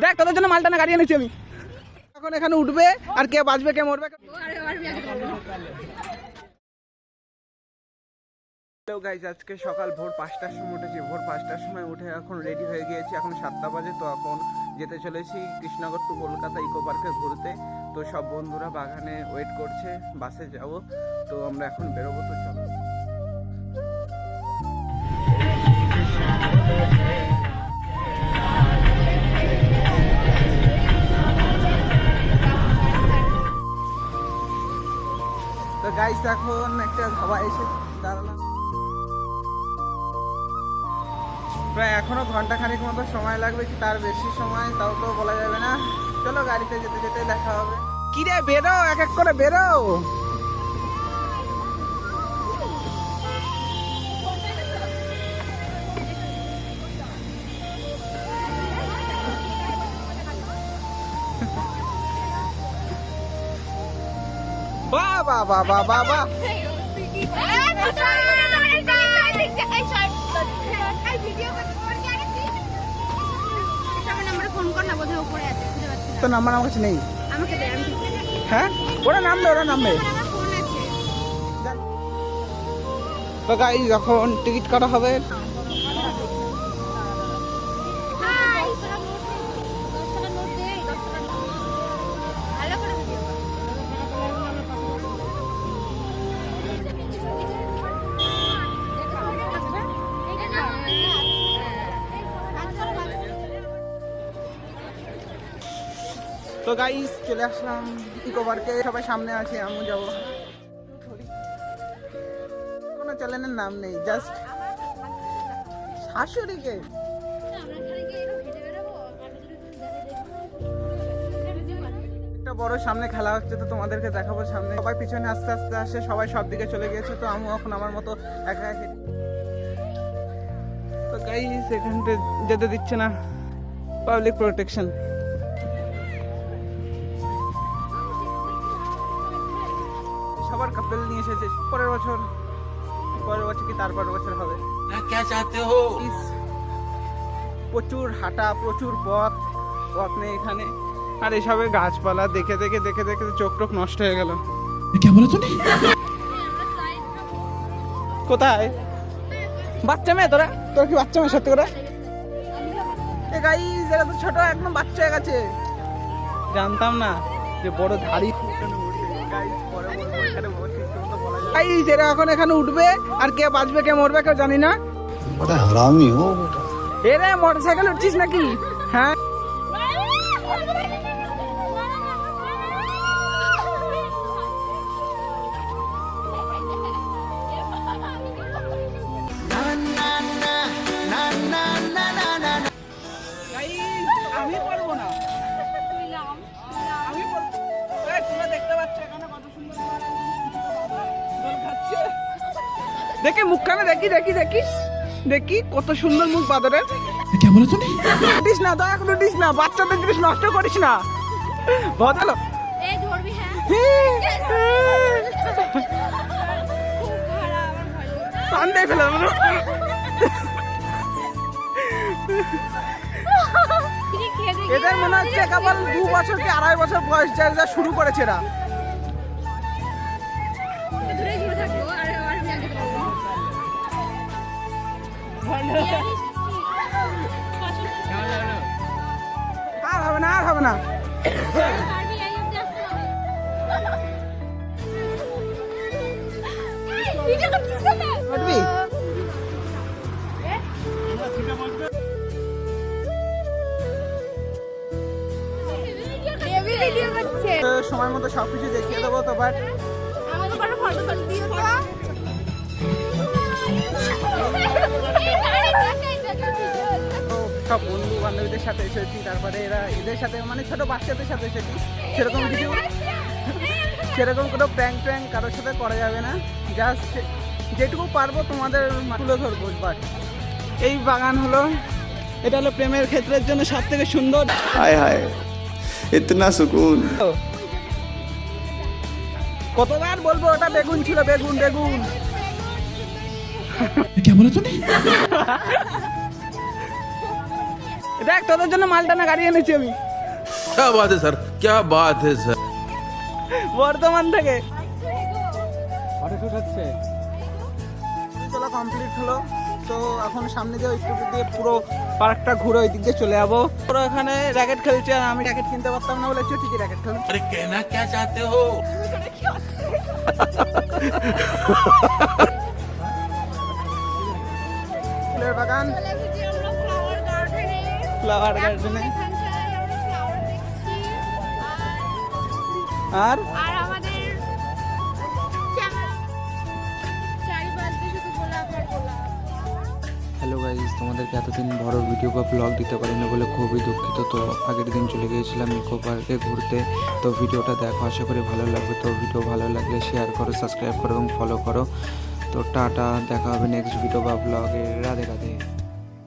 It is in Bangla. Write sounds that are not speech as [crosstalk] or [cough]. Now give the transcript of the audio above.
দেখ, তোদের জন্য মালটা না, গাড়ি এনেছি আমি। এখন এখানে উঠবে আর কে বাঁচবে, কে মরবে আজকে সকাল ভোর পাঁচটার সময় উঠেছি। ভোর পাঁচটার সময় উঠে এখন রেডি হয়ে গিয়েছি। এখন সাতটা বাজে, তো এখন যেতে চলেছি কৃষ্ণনগর টু কলকাতা ইকো পার্কে ঘুরতে। তো সব বন্ধুরা বাগানে ওয়েট করছে বাসে যাব। তো আমরা এখন বেরোবো, তো চলো। গাইস এখন একটা ধাবা এসে দাঁড়ালাম। প্রায় এখনও ঘণ্টা খানিক মতো সময় লাগবে কি তার বেশি সময়, তাও তো বলা যাবে না। চলো গাড়িতে যেতে যেতে দেখা হবে। কিরে বেরো, এক এক করে বেরো। বাহ বাহ বাহ বাহ বাহ তো নাম্বার আমার কাছে নেই। হ্যাঁ? ওরা নামবে ওরা নামবে। তো গাই যখন টিকিট কাটা হবে। তো গাইস চলে আসলাম ইকো পার্কে সবাই সামনে আছে, আমিও যাব। কোনো চ্যানেলের নাম নেই জাস্ট শাশুড়িকে। একটা বড় সামনে খেলা হচ্ছে, তো তোমাদেরকে দেখাবো সামনে। সবাই পিছনে আস্তে আস্তে আসে, সবাই সব দিকে চলে গিয়েছে, তো আমিও এখন আমার মতো একা একা। তো গাইস এখানটা যেতে দিচ্ছে না। পাবলিক প্রোটেকশন সবার কাপল নিয়ে এসেছে। পরের বছর পরের বছর কি তারপর বছর হবে? প্রচুর হাঁটা প্রচুর পথ পথ নেই এখানে। আর এসবে গাছপালা দেখে দেখে দেখে দেখে চোখ টোক নষ্ট হয়ে গেল। কোথায়? বাচ্চা মেয়ে তোরা? তোর কি বাচ্চা মেয়ে সত্যি করে এ গাই এরা তো ছোট একদম বাচ্চা হয়ে গেছে। জানতাম না যে বড় ধাড়ি। এই এরা এখন এখানে উঠবে আর কে বাঁচবে কে মরবে কেউ জানি না এরে মোটরসাইকেল উঠছিস নাকি হ্যাঁ দেখে মুখখানা দেখি দেখি দেখিস দেখি কত সুন্দর মুখ বাদরের। কেমন আছো দিস না দয়া করে দিস না বাচ্চাদের জিনিস নষ্ট করিস না। বদলো কান্দে ফেলে এদের মনে হচ্ছে কেবল দু বছর কি আড়াই বছর বয়স যা শুরু করেছে এরা। আর হবে না আর হবে না? উঠবি সময় মতো সব কিছু দেখিয়ে দেবো তো বাট আমাকে ফটো ফটো দিও সব বন্ধু বান্ধবীদের সাথে এসেছি তারপরে এরা এদের সাথে মানে ছোট বাচ্চাদের সাথে এসেছি। সেরকম কিছু সেরকম কোনো প্যাং ট্যাং কারোর সাথে করা যাবে না। জাস্ট যেটুকু পারব তোমাদের তুলে ধরবো বাট এই বাগান হলো এটা হলো প্রেমের ক্ষেত্রের জন্য সব থেকে সুন্দর। হায় হায় ইতনা সুকুন। কতবার বলব ওটা বেগুন ছিল বেগুন বেগুন। [laughs] কেমন তুমি? [laughs] দেখ তোদের জন্য মালটানা গাড়ি এনেছি আমি क्या बात है सर क्या बात है सर বর্ধমান থেকে ফটোশুট হচ্ছে চলা কমপ্লিট হলো তো এখন সামনে দিয়ে ওই টুকু দিয়ে পুরো পার্কটা ঘুরে ওই দিক দিয়ে চলে যাবো পুরো এখানে র্যাকেট খেলছে আর আমি র্যাকেট কিনতে পারতাম না বলে ঠিকই র্যাকেট খেলছি अरे कहना क्या चाहते हो ফুলের বাগান চলে এসেছি আমরা ফ্লাওয়ার গার্ডেনে আর? আর আমাদের হ্যালো গাইজ তোমাদেরকে এতদিন বড় ভিডিও বা ব্লগ দিতে পারিনি বলে খুবই দুঃখিত। তো আগের দিন চলে গিয়েছিলাম ইকো পার্কে ঘুরতে। তো ভিডিওটা দেখো আশা করি ভালো লাগবে। তো ভিডিও ভালো লাগলে শেয়ার করো সাবস্ক্রাইব করো এবং ফলো করো। তো টাটা দেখা হবে নেক্সট ভিডিও বা ব্লগে রাধে রাধে।